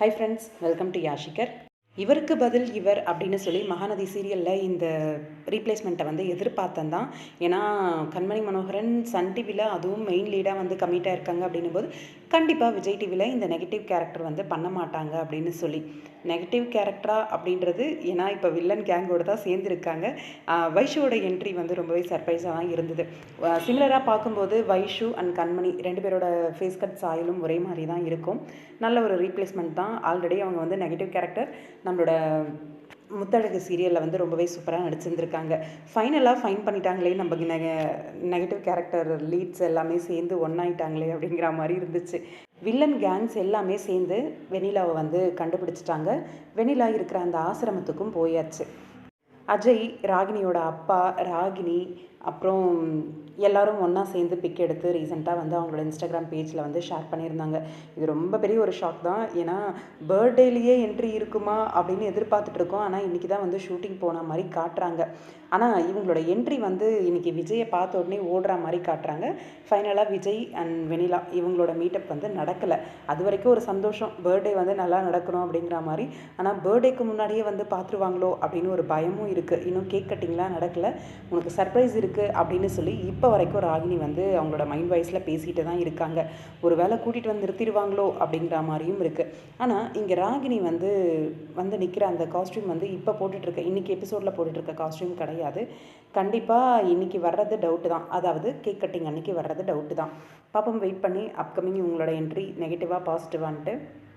hi friends welcome to Yashikar இவருக்கு பதில் இவர் அப்படின்னு சொல்லி மகாநதி சீரியலில் இந்த ரீப்ளேஸ்மெண்ட்டை வந்து எதிர்பார்த்தேன் தான். ஏன்னா கண்மணி மனோகரன் சன் டிவியில் அதுவும் மெயின் லீடாக வந்து கம்மிட்டாக இருக்காங்க அப்படின்னும் போது கண்டிப்பாக விஜய் டிவியில் இந்த நெகட்டிவ் கேரக்டர் வந்து பண்ண மாட்டாங்க அப்படின்னு சொல்லி. நெகட்டிவ் கேரக்டரா அப்படின்றது ஏன்னா இப்போ வில்லன் கேங்கோடு தான் சேர்ந்துருக்காங்க. வைஷுவோட என்ட்ரி வந்து ரொம்பவே சர்ப்ரைஸாக தான் இருந்தது. சிமிலராக பார்க்கும்போது வைஷு அண்ட் கண்மணி ரெண்டு பேரோட ஃபேஸ் கட் சாயலும் ஒரே மாதிரி தான் இருக்கும். நல்ல ஒரு ரீப்ளேஸ்மெண்ட் தான். ஆல்ரெடி அவங்க வந்து நெகட்டிவ் கேரக்டர் நம்மளோட முத்தழகு சீரியலில் வந்து ரொம்பவே சூப்பராக நடிச்சிருந்துருக்காங்க. ஃபைனலாக ஃபைன் பண்ணிட்டாங்களே நம்ம நெக நெகட்டிவ் கேரக்டர் லீட்ஸ் எல்லாமே சேர்ந்து ஒன்றாயிட்டாங்களே அப்படிங்கிற மாதிரி இருந்துச்சு. வில்லன் கேங்ஸ் எல்லாமே சேர்ந்து வெனிலாவை வந்து கண்டுபிடிச்சிட்டாங்க. வெனிலா இருக்கிற அந்த ஆசிரமத்துக்கும் போயாச்சு. அஜய் ராகினியோட அப்பா ராகினி அப்புறம் எல்லாரும் ஒன்றா சேர்ந்து பிக் எடுத்து ரீசெண்டாக வந்து அவங்களோட இன்ஸ்டாகிராம் பேஜில் வந்து ஷேர் பண்ணியிருந்தாங்க. இது ரொம்ப பெரிய ஒரு ஷாக் தான். ஏன்னா பர்த்டேலேயே என்ட்ரி இருக்குமா அப்படின்னு எதிர்பார்த்துட்டு இருக்கோம். ஆனால் இன்றைக்கி தான் வந்து ஷூட்டிங் போன மாதிரி காட்டுறாங்க. ஆனால் இவங்களோட என்ட்ரி வந்து இன்றைக்கி விஜயை பார்த்த உடனே ஓடுற மாதிரி காட்டுறாங்க. ஃபைனலாக விஜய் அண்ட் வெனிலா இவங்களோட மீட்டப் வந்து நடக்கலை. அது வரைக்கும் ஒரு சந்தோஷம். பர்த்டே வந்து நல்லா நடக்கணும் அப்படிங்கிற மாதிரி. ஆனால் பர்த்டேக்கு முன்னாடியே வந்து பார்த்துருவாங்களோ அப்படின்னு ஒரு பயமும் இருக்குது இருக்குது இன்னும் கேக் கட்டிங்லாம் நடக்கலை. உனக்கு சர்ப்ரைஸ் இருக்குது அப்படின்னு சொல்லி இப்போ வரைக்கும் ராகினி வந்து அவங்களோட மைண்ட் வாய்ஸில் பேசிகிட்டு தான் இருக்காங்க. ஒரு வேளை கூட்டிகிட்டு வந்து நிறுத்திடுவாங்களோ அப்படிங்கிற மாதிரியும் இருக்குது ஆனால் இங்கே ராகினி வந்து வந்து நிற்கிற அந்த காஸ்ட்யூம் வந்து இப்போ போட்டுட்ருக்க. இன்றைக்கி எபிசோடில் போட்டுட்ருக்க காஸ்ட்யூம் கிடையாது. கண்டிப்பாக இன்றைக்கி வர்றது டவுட்டு தான். அதாவது கேக் கட்டிங் அன்றைக்கி வர்றது டவுட்டு தான். பாப்பம் வெயிட் பண்ணி அப்கமிங் உங்களோட என்ட்ரி நெகட்டிவாக பாசிட்டிவான்ட்டு